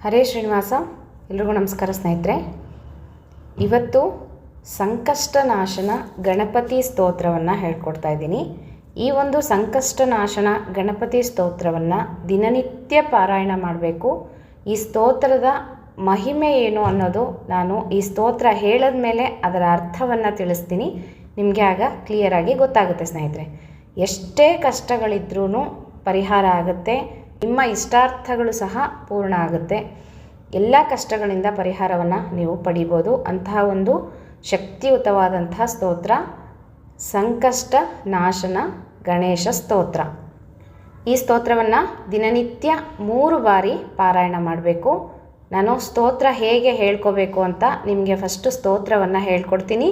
ಹರೇ ಶ್ರೀನಿವಾಸ, ಎಲ್ರಿಗೂ ನಮಸ್ಕಾರ ಸ್ನೇಹಿತರೆ. ಇವತ್ತು ಸಂಕಷ್ಟನಾಶನ ಗಣಪತಿ ಸ್ತೋತ್ರವನ್ನು ಹೇಳ್ಕೊಡ್ತಾ ಇದ್ದೀನಿ. ಈ ಒಂದು ಸಂಕಷ್ಟನಾಶನ ಗಣಪತಿ ಸ್ತೋತ್ರವನ್ನು ದಿನನಿತ್ಯ ಪಾರಾಯಣ ಮಾಡಬೇಕು. ಈ ಸ್ತೋತ್ರದ ಮಹಿಮೆ ಏನು ಅನ್ನೋದು ನಾನು ಈ ಸ್ತೋತ್ರ ಹೇಳಿದ ಮೇಲೆ ಅದರ ಅರ್ಥವನ್ನು ತಿಳಿಸ್ತೀನಿ. ನಿಮಗೆ ಆಗ ಕ್ಲಿಯರಾಗಿ ಗೊತ್ತಾಗುತ್ತೆ ಸ್ನೇಹಿತರೆ. ಎಷ್ಟೇ ಕಷ್ಟಗಳಿದ್ರೂ ಪರಿಹಾರ ಆಗುತ್ತೆ. ನಿಮ್ಮ ಇಷ್ಟಾರ್ಥಗಳು ಸಹ ಪೂರ್ಣ ಆಗುತ್ತೆ. ಎಲ್ಲ ಕಷ್ಟಗಳಿಂದ ಪರಿಹಾರವನ್ನು ನೀವು ಪಡಿಬೋದು. ಅಂತಹ ಒಂದು ಶಕ್ತಿಯುತವಾದಂತಹ ಸ್ತೋತ್ರ. ಸಂಕಷ್ಟ ನಾಶನ ಗಣೇಶ ಸ್ತೋತ್ರ. ಈ ಸ್ತೋತ್ರವನ್ನು ದಿನನಿತ್ಯ ಮೂರು ಬಾರಿ ಪಾರಾಯಣ ಮಾಡಬೇಕು. ನಾನು ಸ್ತೋತ್ರ ಹೇಗೆ ಹೇಳ್ಕೋಬೇಕು ಅಂತ ನಿಮಗೆ ಫಸ್ಟು ಸ್ತೋತ್ರವನ್ನು ಹೇಳ್ಕೊಡ್ತೀನಿ.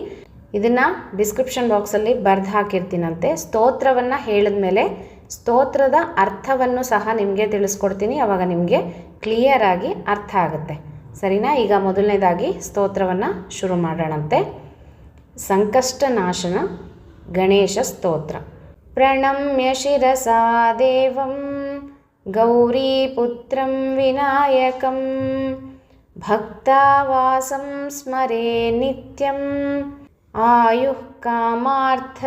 ಇದನ್ನು ಡಿಸ್ಕ್ರಿಪ್ಷನ್ ಬಾಕ್ಸಲ್ಲಿ ಬರೆದು ಹಾಕಿರ್ತೀನಂತೆ. ಸ್ತೋತ್ರವನ್ನು ಹೇಳಿದ ಮೇಲೆ ಸ್ತೋತ್ರದ ಅರ್ಥವನ್ನು ಸಹ ನಿಮಗೆ ತಿಳಿಸ್ಕೊಡ್ತೀನಿ. ಆವಾಗ ನಿಮಗೆ ಕ್ಲಿಯರಾಗಿ ಅರ್ಥ ಆಗುತ್ತೆ. ಸರಿನಾ? ಈಗ ಮೊದಲನೇದಾಗಿ ಸ್ತೋತ್ರವನ್ನು ಶುರು ಮಾಡೋಣಂತೆ. ಸಂಕಷ್ಟನಾಶನ ಗಣೇಶ ಸ್ತೋತ್ರ. ಪ್ರಣಮ್ಯ ಶಿರಸಾ ದೇವಂ ಗೌರೀಪುತ್ರಂ ವಿನಾಯಕಂ, ಭಕ್ತಾವಾಸಂ ಸ್ಮರೇ ನಿತ್ಯಂ, ಆಯುಃ ಕಾಮಾರ್ಥಸಿದ್ಧಯೇ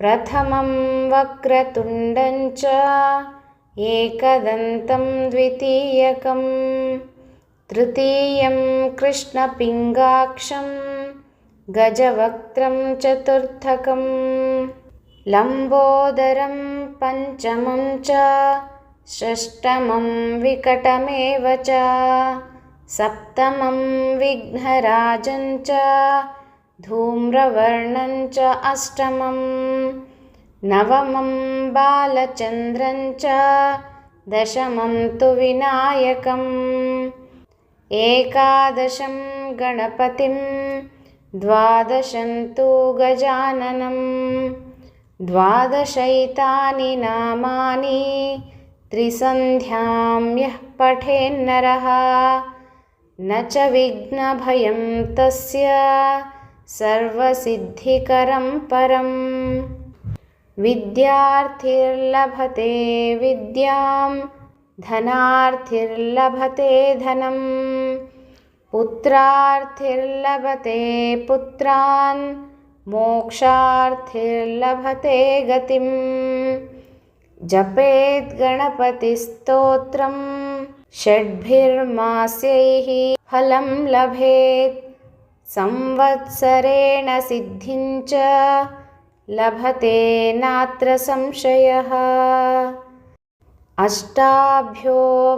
प्रथमं वक्रतुण्डं च एकदन्तं द्वितीयकं तृतीयं कृष्णपिङ्गाक्षं गजवक्त्रं चतुर्थकं लम्बोदरं पञ्चमं च षष्टमं विकटमेव च सप्तमं विघ्नराजं च धूम्रवर्णं च अष्टमं नवमं बालचन्द्रं च दशमं तु विनायकम् एकादशं गणपतिं द्वादशं तु गजाननं द्वादशैतानि नामानि त्रिसन्ध्यां यः पठेन्नरः न च विघ्नभयं तस्य सर्वसिद्धिकरं परं विद्यार्थिर्लभते विद्यां धनार्थिर्लभते धनं। पुत्रार्थिर्लभते पुत्रान् मोक्षार्थिर्लभते गतिं जपेत् गणपतिस्तोत्रं षड्भिर्मास्यैः फलं लभेत् संवत्सरेण सिद्धिं च लभते नात्र संशयः। अष्टाभ्यो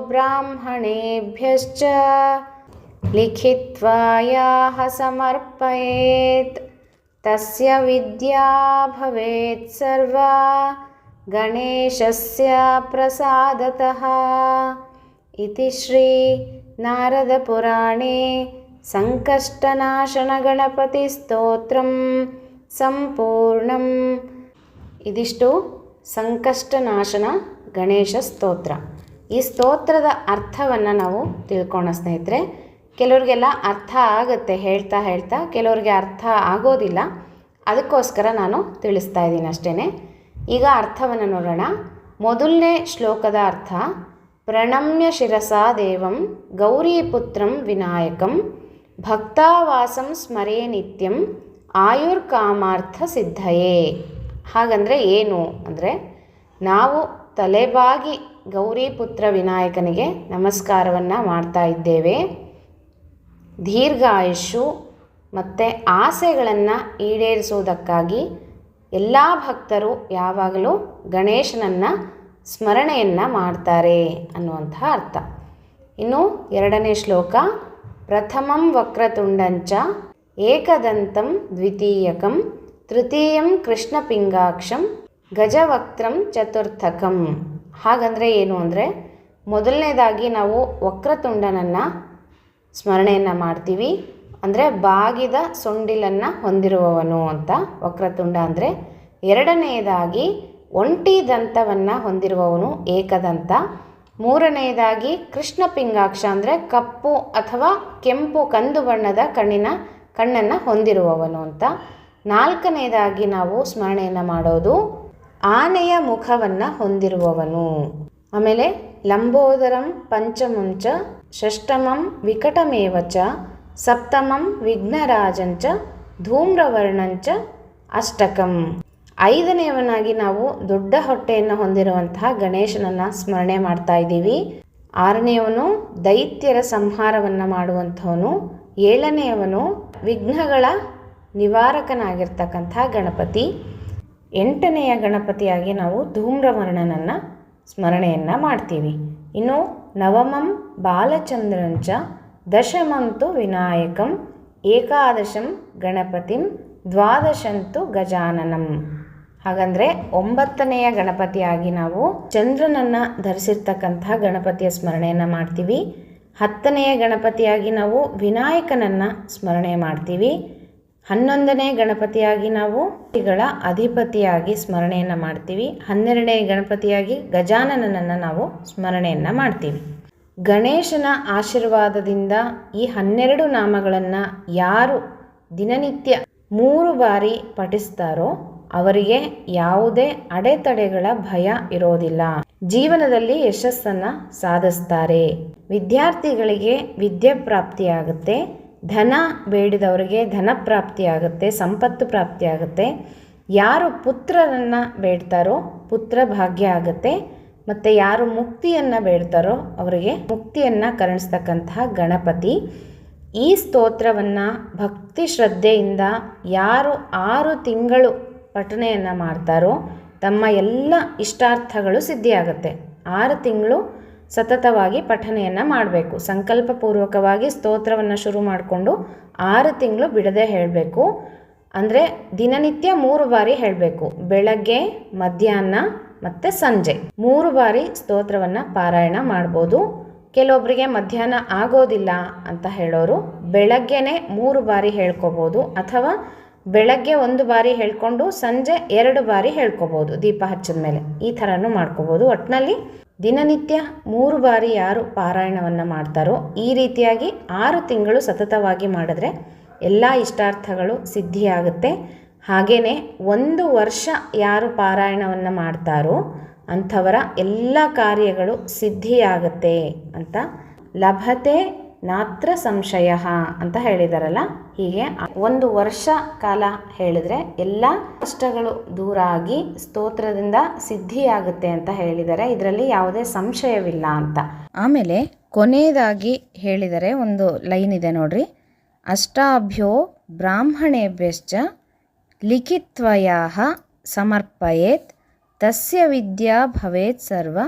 ब्राह्मणेभ्यश्च लिखित्वा याः समर्पयेत्। तस्य विद्या भवेत् सर्वा गणेशस्य प्रसादतः। इति श्रीनारदपुराणे ಸಂಕಷ್ಟನಾಶನಗಣಪತಿಸ್ತೋತ್ರಂ ಸಂಪೂರ್ಣಂ. ಇದಿಷ್ಟು ಸಂಕಷ್ಟನಾಶನ ಗಣೇಶ ಸ್ತೋತ್ರ. ಈ ಸ್ತೋತ್ರದ ಅರ್ಥವನ್ನು ನಾವು ತಿಳ್ಕೋಣ ಸ್ನೇಹಿತರೆ. ಕೆಲವರಿಗೆಲ್ಲ ಅರ್ಥ ಆಗುತ್ತೆ ಹೇಳ್ತಾ ಹೇಳ್ತಾ, ಕೆಲವ್ರಿಗೆ ಅರ್ಥ ಆಗೋದಿಲ್ಲ. ಅದಕ್ಕೋಸ್ಕರ ನಾನು ತಿಳಿಸ್ತಾ ಇದ್ದೀನಿ ಅಷ್ಟೇ ಈಗ ಅರ್ಥವನ್ನು ನೋಡೋಣ. ಮೊದಲನೇ ಶ್ಲೋಕದ ಅರ್ಥ, ಪ್ರಣಮ್ಯ ಶಿರಸಾ ದೇವಂ ಗೌರೀಪುತ್ರಂ ವಿನಾಯಕಂ. ಭಕ್ತಾವಾಸಂ ಸ್ಮರೇ ನಿತ್ಯಂ ಆಯುರ್ಕಾಮಾರ್ಥ ಸಿದ್ಧಯೇ. ಹಾಗಂದರೆ ಏನು ಅಂದರೆ ನಾವು ತಲೆಬಾಗಿ ಗೌರಿಪುತ್ರ ವಿನಾಯಕನಿಗೆ ನಮಸ್ಕಾರವನ್ನು ಮಾಡ್ತಾ ಇದ್ದೇವೆ. ದೀರ್ಘಾಯುಷು ಮತ್ತು ಆಸೆಗಳನ್ನು ಈಡೇರಿಸುವುದಕ್ಕಾಗಿ ಎಲ್ಲ ಭಕ್ತರು ಯಾವಾಗಲೂ ಗಣೇಶನನ್ನು ಸ್ಮರಣೆಯನ್ನು ಮಾಡ್ತಾರೆ ಅನ್ನುವಂತಹ ಅರ್ಥ. ಇನ್ನು ಎರಡನೇ ಶ್ಲೋಕ ಪ್ರಥಮಂ ವಕ್ರತುಂಡಂಚ ಏಕದಂತಂ ದ್ವಿತೀಯಕಂ ತೃತೀಯಂ ಕೃಷ್ಣಪಿಂಗಾಕ್ಷಂ ಗಜವಕ್ರಂ ಚತುರ್ಥಕಂ ಹಾಗಂದರೆ ಏನು ಅಂದರೆ, ಮೊದಲನೇದಾಗಿ ನಾವು ವಕ್ರತುಂಡನನ್ನು ಸ್ಮರಣೆಯನ್ನು ಮಾಡ್ತೀವಿ. ಅಂದರೆ ಬಾಗಿದ ಸೊಂಡಿಲನ್ನು ಹೊಂದಿರುವವನು ಅಂತ ವಕ್ರತುಂಡ ಅಂದರೆ ಎರಡನೆಯದಾಗಿ ಒಂಟಿ ದಂತವನ್ನು ಹೊಂದಿರುವವನು ಏಕದಂತ. ಮೂರನೆಯದಾಗಿ ಕೃಷ್ಣ ಪಿಂಗಾಕ್ಷ ಅಂದರೆ ಕಪ್ಪು ಅಥವಾ ಕೆಂಪು ಕಂದು ಬಣ್ಣದ ಕಣ್ಣಿನ ಕಣ್ಣನ್ನು ಹೊಂದಿರುವವನು ಅಂತ. ನಾಲ್ಕನೆಯದಾಗಿ ನಾವು ಸ್ಮರಣೆಯನ್ನು ಮಾಡೋದು ಆನೆಯ ಮುಖವನ್ನು ಹೊಂದಿರುವವನು. ಆಮೇಲೆ ಲಂಬೋದರಂ ಪಂಚಮಂಚ ಷಷ್ಟಮಂ ವಿಕಟಮೇವಚ ಸಪ್ತಮಂ ವಿಘ್ನರಾಜಂಚ ಧೂಮ್ರವರ್ಣಂಚ ಅಷ್ಟಕಂ. ಐದನೆಯವನಾಗಿ ನಾವು ದೊಡ್ಡ ಹೊಟ್ಟೆಯನ್ನು ಹೊಂದಿರುವಂತಹ ಗಣೇಶನನ್ನು ಸ್ಮರಣೆ ಮಾಡ್ತಾ ಇದ್ದೀವಿ. ಆರನೆಯವನು ದೈತ್ಯರ ಸಂಹಾರವನ್ನು ಮಾಡುವಂಥವನು. ಏಳನೆಯವನು ವಿಘ್ನಗಳ ನಿವಾರಕನಾಗಿರ್ತಕ್ಕಂಥ ಗಣಪತಿ. ಎಂಟನೆಯ ಗಣಪತಿಯಾಗಿ ನಾವು ಧೂಮ್ರವರ್ಣನನ್ನು ಸ್ಮರಣೆಯನ್ನು ಮಾಡ್ತೀವಿ. ಇನ್ನು ನವಮಂ ಬಾಲಚಂದ್ರಂಚ ದಶಮಂತು ವಿನಾಯಕಂ ಏಕಾದಶಂ ಗಣಪತಿಂ ದ್ವಾದಶಂತು ಗಜಾನನಂ. ಹಾಗಂದರೆ ಒಂಬತ್ತನೆಯ ಗಣಪತಿಯಾಗಿ ನಾವು ಚಂದ್ರನನ್ನು ಧರಿಸಿರ್ತಕ್ಕಂತಹ ಗಣಪತಿಯ ಸ್ಮರಣೆಯನ್ನು ಮಾಡ್ತೀವಿ. ಹತ್ತನೆಯ ಗಣಪತಿಯಾಗಿ ನಾವು ವಿನಾಯಕನನ್ನು ಸ್ಮರಣೆ ಮಾಡ್ತೀವಿ. ಹನ್ನೊಂದನೇ ಗಣಪತಿಯಾಗಿ ನಾವು ಗಳ ಅಧಿಪತಿಯಾಗಿ ಸ್ಮರಣೆಯನ್ನು ಮಾಡ್ತೀವಿ. ಹನ್ನೆರಡನೇ ಗಣಪತಿಯಾಗಿ ಗಜಾನನನನ್ನು ನಾವು ಸ್ಮರಣೆಯನ್ನು ಮಾಡ್ತೀವಿ. ಗಣೇಶನ ಆಶೀರ್ವಾದದಿಂದ ಈ ಹನ್ನೆರಡು ನಾಮಗಳನ್ನು ಯಾರು ದಿನನಿತ್ಯ ಮೂರು ಬಾರಿ ಪಠಿಸ್ತಾರೋ ಅವರಿಗೆ ಯಾವುದೇ ಅಡೆತಡೆಗಳ ಭಯ ಇರೋದಿಲ್ಲ. ಜೀವನದಲ್ಲಿ ಯಶಸ್ಸನ್ನ ಸಾಧಿಸ್ತಾರೆ. ವಿದ್ಯಾರ್ಥಿಗಳಿಗೆ ವಿದ್ಯೆ ಪ್ರಾಪ್ತಿಯಾಗುತ್ತೆ. ಧನ ಬೇಡಿದವರಿಗೆ ಧನ ಪ್ರಾಪ್ತಿಯಾಗುತ್ತೆ, ಸಂಪತ್ತು ಪ್ರಾಪ್ತಿಯಾಗುತ್ತೆ. ಯಾರು ಪುತ್ರರನ್ನು ಬೇಡ್ತಾರೋ ಪುತ್ರ ಭಾಗ್ಯ ಆಗುತ್ತೆ. ಮತ್ತು ಯಾರು ಮುಕ್ತಿಯನ್ನು ಬೇಡ್ತಾರೋ ಅವರಿಗೆ ಮುಕ್ತಿಯನ್ನು ಕರುಣಿಸ್ತಕ್ಕಂತಹ ಗಣಪತಿ. ಈ ಸ್ತೋತ್ರವನ್ನು ಭಕ್ತಿ ಶ್ರದ್ಧೆಯಿಂದ ಯಾರು ಆರು ತಿಂಗಳು ಪಠಣೆಯನ್ನು ಮಾಡ್ತಾರೋ ತಮ್ಮ ಎಲ್ಲ ಇಷ್ಟಾರ್ಥಗಳು ಸಿದ್ಧಿಯಾಗುತ್ತೆ. ಆರು ತಿಂಗಳು ಸತತವಾಗಿ ಪಠನೆಯನ್ನು ಮಾಡಬೇಕು. ಸಂಕಲ್ಪಪೂರ್ವಕವಾಗಿ ಸ್ತೋತ್ರವನ್ನು ಶುರು ಮಾಡಿಕೊಂಡು ಆರು ತಿಂಗಳು ಬಿಡದೆ ಹೇಳಬೇಕು. ಅಂದರೆ ದಿನನಿತ್ಯ ಮೂರು ಬಾರಿ ಹೇಳಬೇಕು. ಬೆಳಗ್ಗೆ, ಮಧ್ಯಾಹ್ನ ಮತ್ತು ಸಂಜೆ. ಮೂರು ಬಾರಿ ಸ್ತೋತ್ರವನ್ನು ಪಾರಾಯಣ ಮಾಡ್ಬೋದು. ಕೆಲವೊಬ್ಬರಿಗೆ ಮಧ್ಯಾಹ್ನ ಆಗೋದಿಲ್ಲ ಅಂತ ಹೇಳೋರು ಬೆಳಗ್ಗೆನೇ ಮೂರು ಬಾರಿ ಹೇಳ್ಕೋಬೋದು. ಅಥವಾ ಬೆಳಗ್ಗೆ ಒಂದು ಬಾರಿ ಹೇಳ್ಕೊಂಡು ಸಂಜೆ ಎರಡು ಬಾರಿ ಹೇಳ್ಕೊಬೋದು, ದೀಪ ಹಚ್ಚಿದ ಮೇಲೆ. ಈ ಥರನೂ ಮಾಡ್ಕೋಬೋದು. ಒಟ್ಟಿನಲ್ಲಿ ದಿನನಿತ್ಯ ಮೂರು ಬಾರಿ ಯಾರು ಪಾರಾಯಣವನ್ನು ಮಾಡ್ತಾರೋ, ಈ ರೀತಿಯಾಗಿ ಆರು ತಿಂಗಳು ಸತತವಾಗಿ ಮಾಡಿದ್ರೆ ಎಲ್ಲ ಇಷ್ಟಾರ್ಥಗಳು ಸಿದ್ಧಿಯಾಗುತ್ತೆ. ಹಾಗೆಯೇ ಒಂದು ವರ್ಷ ಯಾರು ಪಾರಾಯಣವನ್ನು ಮಾಡ್ತಾರೋ, ಅಂಥವರ ಎಲ್ಲ ಕಾರ್ಯಗಳು ಸಿದ್ಧಿಯಾಗುತ್ತೆ ಅಂತ ಲಭತೆ ನಾತ್ರ ಸಂಶಯ ಅಂತ ಹೇಳಿದಾರಲ್ಲ, ಹೀಗೆ ಒಂದು ವರ್ಷ ಕಾಲ ಹೇಳಿದರೆ ಎಲ್ಲ ಕಷ್ಟಗಳು ದೂರ ಆಗಿ ಸ್ತೋತ್ರದಿಂದ ಸಿದ್ಧಿಯಾಗುತ್ತೆ ಅಂತ ಹೇಳಿದ್ದಾರೆ ಇದರಲ್ಲಿ ಯಾವುದೇ ಸಂಶಯವಿಲ್ಲ ಅಂತ. ಆಮೇಲೆ ಕೊನೆಯದಾಗಿ ಹೇಳಿದರೆ ಒಂದು ಲೈನ್ ಇದೆ ನೋಡ್ರಿ. ಅಷ್ಟಾಭ್ಯೋ ಬ್ರಾಹ್ಮಣೇಭ್ಯಶ್ಚ ಲಿಖಿತ್ವಯ ಸಮರ್ಪಯೇತ್, ತಸ್ಯ ವಿದ್ಯಾ ಭವೇತ್ ಸರ್ವ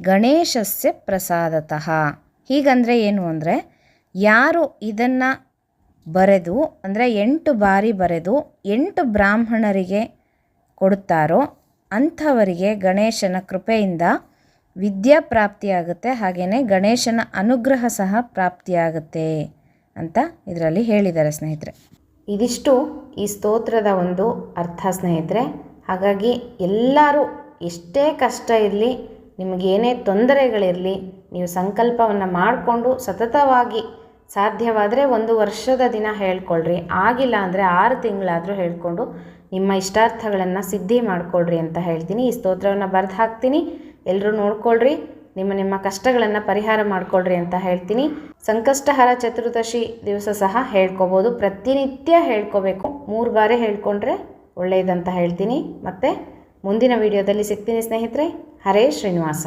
ಗಣೇಶಸ್ಯ ಪ್ರಸಾದತಃ. ಹೀಗಂದರೆ ಏನು ಅಂದರೆ, ಯಾರು ಇದನ್ನು ಬರೆದು, ಅಂದರೆ ಎಂಟು ಬಾರಿ ಬರೆದು ಎಂಟು ಬ್ರಾಹ್ಮಣರಿಗೆ ಕೊಡುತ್ತಾರೋ ಅಂಥವರಿಗೆ ಗಣೇಶನ ಕೃಪೆಯಿಂದ ವಿದ್ಯಾ ಪ್ರಾಪ್ತಿಯಾಗುತ್ತೆ. ಹಾಗೆಯೇ ಗಣೇಶನ ಅನುಗ್ರಹ ಸಹ ಪ್ರಾಪ್ತಿಯಾಗುತ್ತೆ ಅಂತ ಇದರಲ್ಲಿ ಹೇಳಿದ್ದಾರೆ ಸ್ನೇಹಿತರೆ. ಇದಿಷ್ಟು ಈ ಸ್ತೋತ್ರದ ಒಂದು ಅರ್ಥ ಸ್ನೇಹಿತರೆ. ಹಾಗಾಗಿ ಎಲ್ಲರೂ ಎಷ್ಟೇ ಕಷ್ಟ ಇರಲಿ ನಿಮಗೇನೇ ತೊಂದರೆಗಳಿರಲಿ, ನೀವು ಸಂಕಲ್ಪವನ್ನು ಮಾಡಿಕೊಂಡು ಸತತವಾಗಿ ಸಾಧ್ಯವಾದರೆ ಒಂದು ವರ್ಷದ ದಿನ ಹೇಳ್ಕೊಳ್ರಿ. ಆಗಿಲ್ಲ ಅಂದರೆ ಆರು ತಿಂಗಳಾದರೂ ಹೇಳ್ಕೊಂಡು ನಿಮ್ಮ ಇಷ್ಟಾರ್ಥಗಳನ್ನು ಸಿದ್ಧಿ ಮಾಡಿಕೊಳ್ರಿ ಅಂತ ಹೇಳ್ತೀನಿ. ಈ ಸ್ತೋತ್ರವನ್ನು ಬರೆದು ಹಾಕ್ತೀನಿ ಎಲ್ಲರೂ ನೋಡ್ಕೊಳ್ರಿ. ನಿಮ್ಮ ನಿಮ್ಮ ಕಷ್ಟಗಳನ್ನು ಪರಿಹಾರ ಮಾಡಿಕೊಳ್ರಿ ಅಂತ ಹೇಳ್ತೀನಿ. ಸಂಕಷ್ಟಹರ ಚತುರ್ದಶಿ ದಿವಸ ಸಹ ಹೇಳ್ಕೊಬೋದು. ಪ್ರತಿನಿತ್ಯ ಹೇಳ್ಕೋಬೇಕು. ಮೂರು ಬಾರಿ ಹೇಳ್ಕೊಂಡ್ರೆ ಒಳ್ಳೆಯದಂತ ಹೇಳ್ತೀನಿ. ಮತ್ತು ಮುಂದಿನ ವಿಡಿಯೋದಲ್ಲಿ ಸಿಗ್ತೀನಿ ಸ್ನೇಹಿತರೆ ಹರೇ ಶ್ರೀನಿವಾಸ.